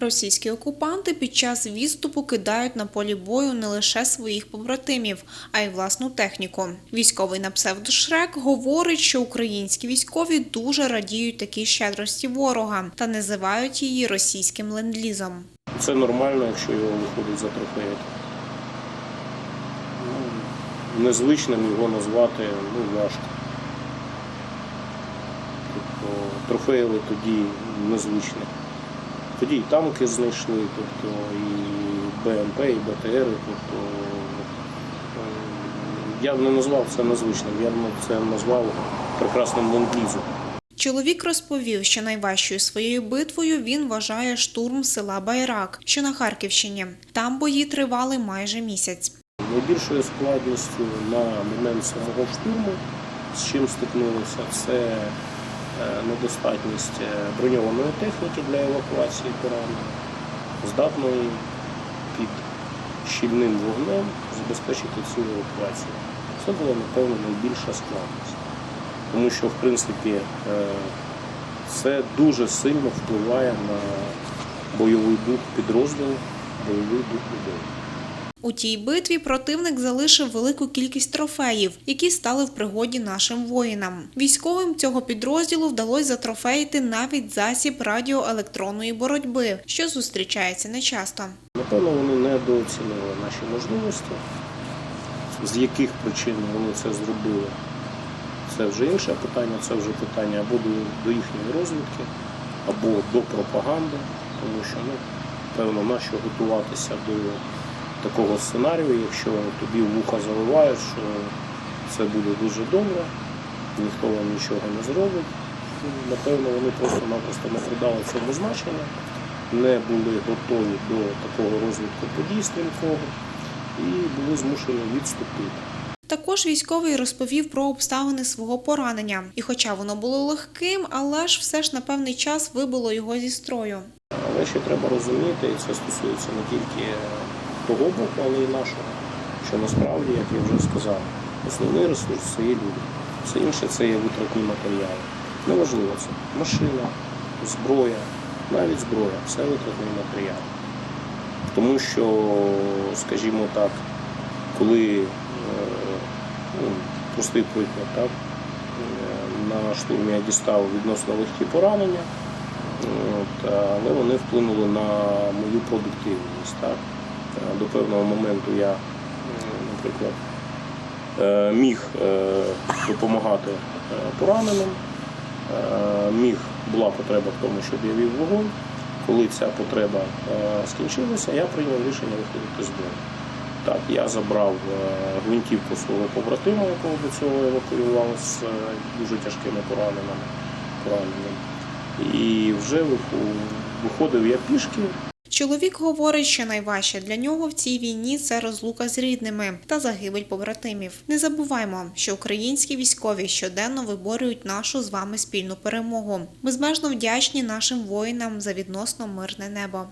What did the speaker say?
Російські окупанти під час відступу кидають на полі бою не лише своїх побратимів, а й власну техніку. Військовий на псевдошрек говорить, що українські військові дуже радіють такій щедрості ворога та називають її російським ленд-лізом. Це нормально, якщо його виходить затрофеїти. Ну, незвичним його назвати ну, важко. Тобто трофеїли тоді незвичне. Тоді і танки знайшли, тобто і БМП, і БТРи. Тобто, е, я б не назвав це незвичним, я б це назвав прекрасним ленд-лізом. Чоловік розповів, що найважчою своєю битвою він вважає штурм села Байрак, що на Харківщині. Там бої тривали майже місяць. Найбільшою складністю на момент самого штурму, з чим стикнулися, це недостатність е, броньованої техніки для евакуації поранених, здатної під щільним вогнем забезпечити цю евакуацію. Це була, напевно, найбільша складність. Тому що, в принципі, е, це дуже сильно впливає на бойовий дух підрозділу, бойовий дух людей. У тій битві противник залишив велику кількість трофеїв, які стали в пригоді нашим воїнам. Військовим цього підрозділу вдалося затрофеїти навіть засіб радіоелектронної боротьби, що зустрічається нечасто. Напевно, вони недооцінили наші можливості, з яких причин вони це зробили. Це вже інше питання, це вже питання або до, їхньої розвідки, або до пропаганди, тому що ну, певно, нащо готуватися до такого сценарію, якщо тобі вуха заливають, що це буде дуже добре, ніхто вам нічого не зробить. Напевно, вони просто-напросто не придали цьому значення, не були готові до такого розвитку подій стрімкого і були змушені відступити. Також військовий розповів про обставини свого поранення, і хоча воно було легким, але ж все ж на певний час вибило його зі строю. Але ще треба розуміти, і це стосується не тільки того боку, але й нашого, що насправді, як я вже сказав, основний ресурс це є люди. Все інше це є витратні матеріали. Неважливо це машина, зброя, навіть зброя це витратний матеріал. Тому що, скажімо так, коли е, ну, простий приклад, так, е, на штурмі я дістав відносно легкі поранення, але вони вплинули на мою продуктивність. Так? До певного моменту я, наприклад, е, міг е, допомагати е, пораненим, міг була потреба в тому, щоб я вів вогонь. Коли ця потреба скінчилася, я прийняв рішення виходити з бою. Так, я забрав гвинтівку свого побратима, якого до цього евакуював з дуже тяжкими пораненнями. пораненнями. І вже виходив я пішки. Чоловік говорить, що найважче для нього в цій війні це розлука з рідними та загибель побратимів. Не забуваймо, що українські військові щоденно виборюють нашу з вами спільну перемогу. Безмежно вдячні нашим воїнам за відносно мирне небо.